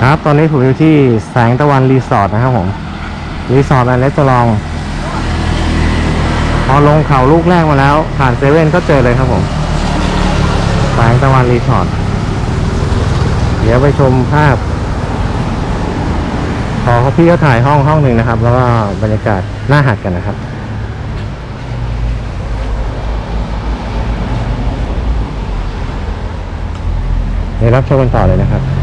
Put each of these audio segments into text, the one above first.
ครับ ตอนนี้ผมอยู่ที่แสงตะวันรีสอร์ทนะครับผม รีสอร์ทแอนด์เลสตอรองพอลงเขาลูกแรกมาแล้ว ผ่านเซเว่นก็เจอเลยครับผม แสงตะวันรีสอร์ท เดี๋ยวไปชมภาพ ขอพี่เขาถ่ายห้องห้องหนึ่งนะครับ แล้วก็บรรยากาศหน้าหัดกันนะครับเดี๋ยวรับชมกันต่อเลยนะครับ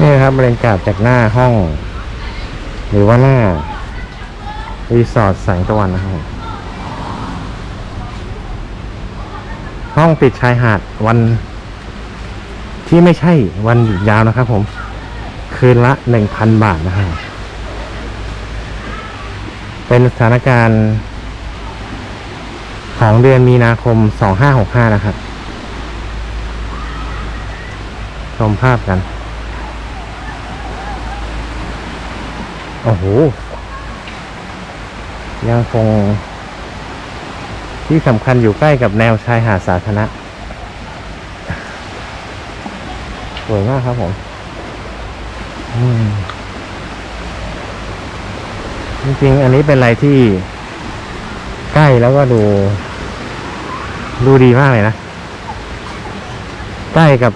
นี่นะครับบรรยากาศจากหน้าห้อง หรือว่าหน้า รีสอร์ทแสงตะวันนะครับผมห้องติดชายหาดวันที่ไม่ใช่วันหยุดยาวนะครับผม คืนละหนึ่งพันบาทนะครับ เป็นสถานการณ์ของเดือนมีนาคมสองห้าหกห้านะครับ ชมภาพกัน โอ้โห ยังคง ที่สำคัญอยู่ใกล้กับแนวชายหาดสาธารณะ สวยมากครับผม อืม จริงๆ อันนี้เป็นอะไรที่ใกล้แล้วก็ดู ดูดีมากเลยนะ ใกล้กับ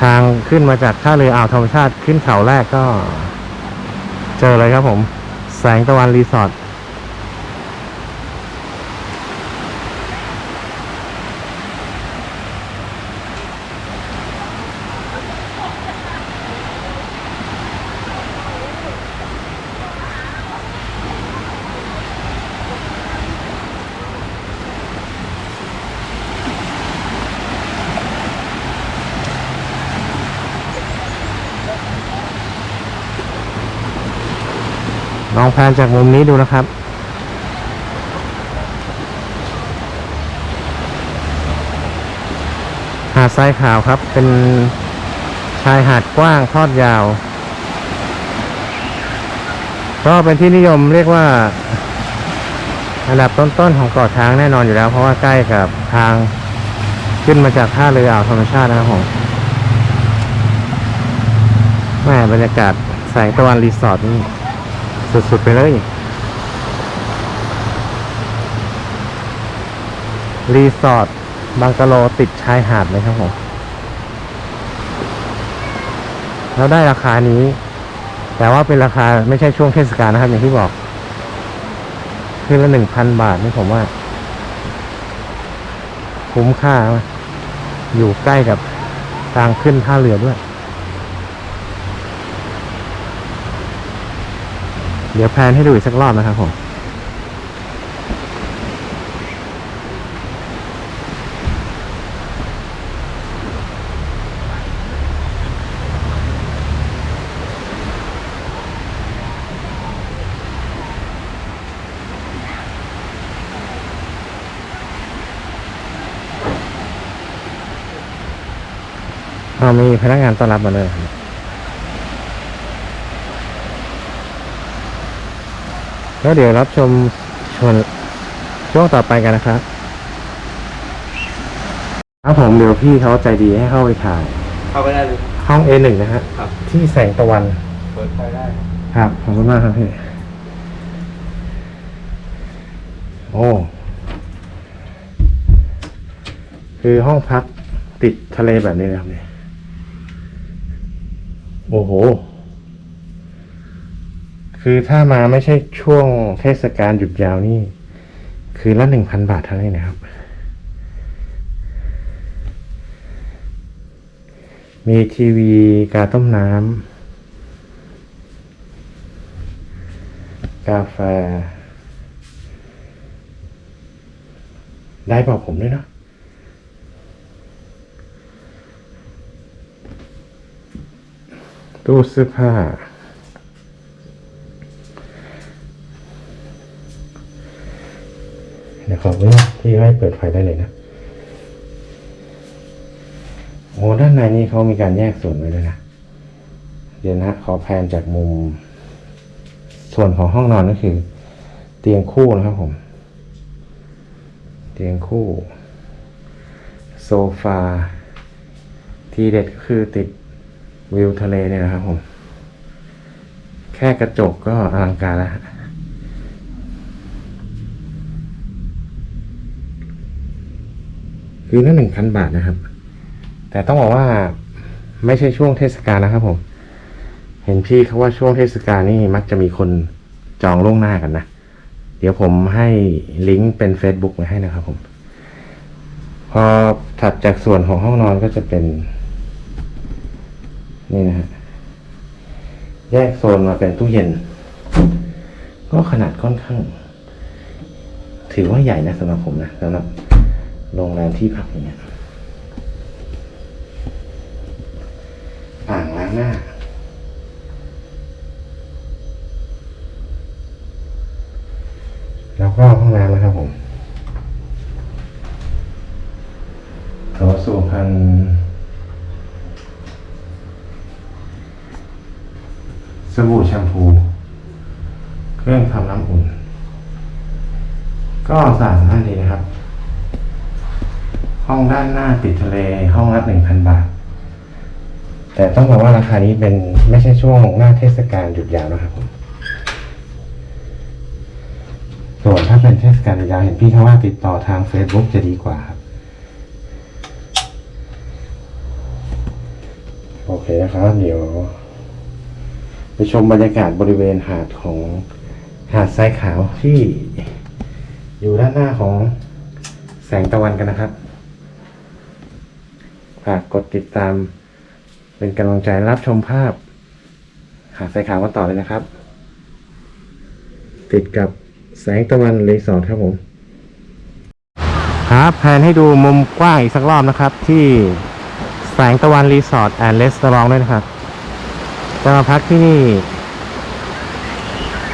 ทางขึ้นมาจากท่าเรืออ่าวธรรมชาติขึ้นเขาแรกก็ เจอเลยครับผม แสงตะวันรีสอร์ท ลองแพนจากมุมนี้ดูนะครับ หาดทรายขาวครับ เป็นชายหาดกว้างทอดยาว ก็เป็นที่นิยมเรียกว่าอันดับต้นๆของเกาะช้างแน่นอนอยู่แล้ว เพราะว่าใกล้กับทางขึ้นมาจากท่าเรืออ่าวธรรมชาตินะครับผมแม่บรรยากาศแสงตะวันรีสอร์ทนี่ สุดๆไปเลย รีสอร์ทบังกะโลติดชายหาดเลยครับผมแล้วได้ราคานี้ แต่ว่าเป็นราคาไม่ใช่ช่วงเทศกาลนะครับ อย่างที่บอก คืนละหนึ่งพันบาทนี่ผมว่า คุ้มค่า อยู่ใกล้กับทางขึ้นท่าเรือด้วย เดี๋ยวแพนให้ดูอีกสักรอบนะครับผมเอามีพนักงานต้อนรับมาเลยครับ แล้วเดี๋ยวรับชมชวนช่วงต่อไปกันนะครับ ครับผมเดี๋ยวพี่เขาใจดีให้เข้าไปถ่าย เข้าไปได้เลย ห้อง A1 นะฮะครับ ที่แสงตะวัน เปิดไฟได้ ครับ ขอบคุณมากครับพี่ โอ้ คือห้องพักติดทะเลแบบนี้นะครับเนี่ยโอ้โห คือถ้ามาไม่ใช่ช่วงเทศกาลหยุดยาวนี่ คือละหนึ่งพันบาทเท่านั้นนะครับ มีทีวีกาต้มน้ำกาแฟ ได้เปล่าผมด้วยเนอะตู้เสื้อผ้า ขออนุญาตที่ให้เปิดไฟได้เลยนะโอ้ด้านในนี้เขามีการแยกส่วนไว้เลยนะเดี๋ยวนะขอแพนจากมุม ส่วนของห้องนอนก็คือ เตียงคู่นะครับผม เตียงคู่ โซฟา ที่เด็ดก็คือติดวิวทะเลเนี่ยนะครับผม แค่กระจกก็อลังการแล้ว ฮะคือละหนึ่งพันบาทนะครับ แต่ต้องบอกว่าไม่ใช่ช่วงเทศกาลนะครับผม เห็นพี่เขาว่าช่วงเทศกาลนี่มักจะมีคนจองล่วงหน้ากันนะ เดี๋ยวผมให้ลิงก์เป็น Facebook ไว้ให้นะครับผม พอถัดจากส่วนของห้องนอนก็จะเป็น นี่นะฮะ แยกโซนมาเป็นตู้เย็น ก็ขนาดค่อนข้าง ถือว่าใหญ่นะสำหรับผมนะสำหรับ โรงแรมที่พักอย่างเงี้ยอ่างล้างหน้า แล้วก็ห้องน้ำนะครับผมโถสุพรรณสบู่แชมพู เครื่องทำน้ำอุ่น ก็สะอาดสะอ้านดีนะครับ ห้องด้านหน้าติดทะเลห้องละหนึ่งพันบาท แต่ต้องบอกว่าราคานี้เป็นไม่ใช่ช่วงหน้าเทศกาลหยุดยาวนะครับผมส่วนถ้าเป็นเทศกาลยาวเห็นพี่เขาว่าติดต่อทาง Facebook จะดีกว่าครับ โอเคนะครับ เดี๋ยว ไปชมบรรยากาศบริเวณหาดของหาดทรายขาวที่อยู่ด้านหน้าของแสงตะวันกันนะครับ ฝากกดติดตาม เป็นกำลังใจรับชมภาพ หาดทรายขาวกันต่อเลยนะครับ ติดกับแสงตะวันรีสอร์ทครับผมครับแผนให้ดูมุมกว้างอีกสักรอบนะครับ ที่แสงตะวันรีสอร์ทแอนด์เลสตอรองด้วยนะครับ จะมาพักที่นี่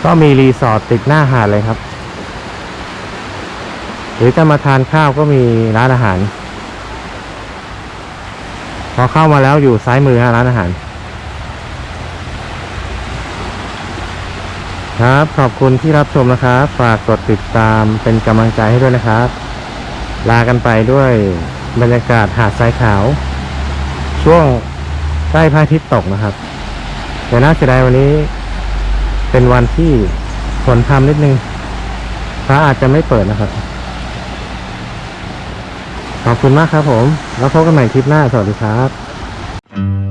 ก็มีรีสอร์ทติดหน้าหาดเลยครับ หรือจะมาทานข้าวก็มีร้านอาหาร พอเข้ามาแล้วอยู่ซ้ายมือฮะร้านอาหาร ครับ ขอบคุณที่รับชมนะครับ ฝากกดติดตามเป็นกำลังใจให้ด้วยนะครับ ลากันไปด้วยบรรยากาศหาดทรายขาว ช่วงใกล้พระอาทิตย์ตกนะครับ แต่น่าเสียดายวันนี้ เป็นวันที่ฝนพรำนิดนึงพระอาจจะไม่เปิดนะครับ ขอบคุณมากครับผม แล้วพบกันใหม่คลิปหน้า สวัสดีครับ